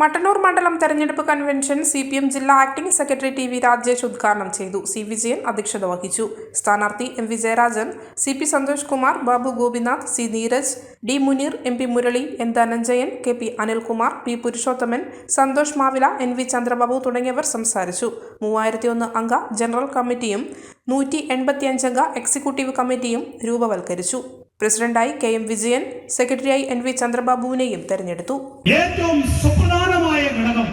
മട്ടന്നൂർ മണ്ഡലം തെരഞ്ഞെടുപ്പ് convention C P M ജില്ലാ acting secretary T V Rajesh ഉദ്ഘാടനം ചെയ്തു. സി വിജയൻ അധ്യക്ഷത വഹിച്ചു. സ്ഥാനാർത്ഥി M V Jayarajan C P Santhosh Kumar Babu Gopinath C Neeraj D Muneer M P Murali N Dhananjayan K P Anilkumar P Purushothaman Santhosh Mavila N V Chandrababu തുടങ്ങിയവർ സംസാരിച്ചു. മൂവായിരത്തി ഒന്ന് അംഗ ജനറൽ കമ്മിറ്റിയും നൂറ്റി എൺപത്തിയഞ്ചംഗ എക്സിക്യൂട്ടീവ് കമ്മിറ്റിയും രൂപവൽക്കരിച്ചു. പ്രസിഡന്റായി കെ എം വിജയൻ സെക്രട്ടറിയായി എൻ വി ചന്ദ്രബാബുവിനെയും തെരഞ്ഞെടുത്തു. ഏറ്റവും സുപ്രധാനമായ ഘടകം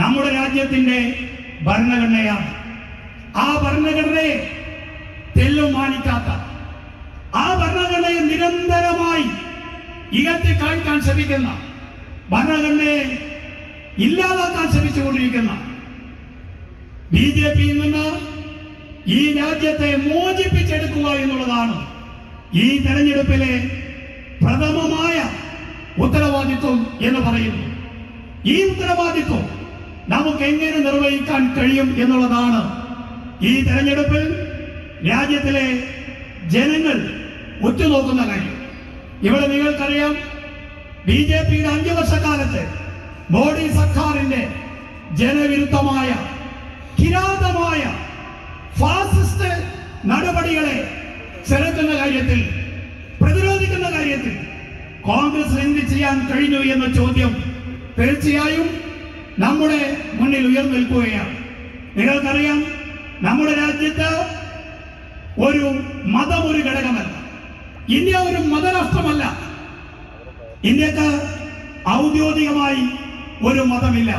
നമ്മുടെ രാജ്യത്തിന്റെ ഭരണഘടനയാണ്. ആ ഭരണഘടനയെ തെല്ലും മാനിക്കാത്ത ആ ഭരണഘടനയെ നിരന്തരമായി ഇകത്തി കാണിക്കാൻ ശ്രമിക്കുന്ന ഭരണഘടനയെ ഇല്ലാതാക്കാൻ ശ്രമിച്ചുകൊണ്ടിരിക്കുന്ന ബി ജെ പിയിൽ നിന്ന് ഈ രാജ്യത്തെ മോചിപ്പിച്ചെടുക്കുക എന്നുള്ളതാണ് ഈ തെരഞ്ഞെടുപ്പിലെ പ്രഥമമായ ഉത്തരവാദിത്വം എന്ന് പറയുന്നു. ഈ ഉത്തരവാദിത്വം നമുക്ക് എങ്ങനെ നിർവഹിക്കാൻ കഴിയും എന്നുള്ളതാണ് ഈ തെരഞ്ഞെടുപ്പിൽ രാജ്യത്തിലെ ജനങ്ങൾ ഉറ്റുനോക്കുന്ന കാര്യം. ഇവിടെ നിങ്ങൾക്കറിയാം ബി ജെ പിയുടെ അഞ്ചു വർഷക്കാലത്ത് മോഡി സർക്കാരിന്റെ ജനവിരുദ്ധമായ കാര്യത്തിൽ പ്രതിരോധിക്കുന്ന കാര്യത്തിൽ കോൺഗ്രസ് എന്ത് ചെയ്യാൻ കഴിഞ്ഞു എന്ന ചോദ്യം തീർച്ചയായും നമ്മുടെ മുന്നിൽ ഉയർന്നു നിൽക്കുകയാണ്. നിങ്ങൾക്കറിയാം നമ്മുടെ രാജ്യത്ത് ഒരു മതം ഒരു ഘടകമല്ല. ഇന്ത്യ ഒരു മതരാഷ്ട്രമല്ല. ഇന്ത്യയ്ക്ക് ഔദ്യോഗികമായി ഒരു മതമില്ല.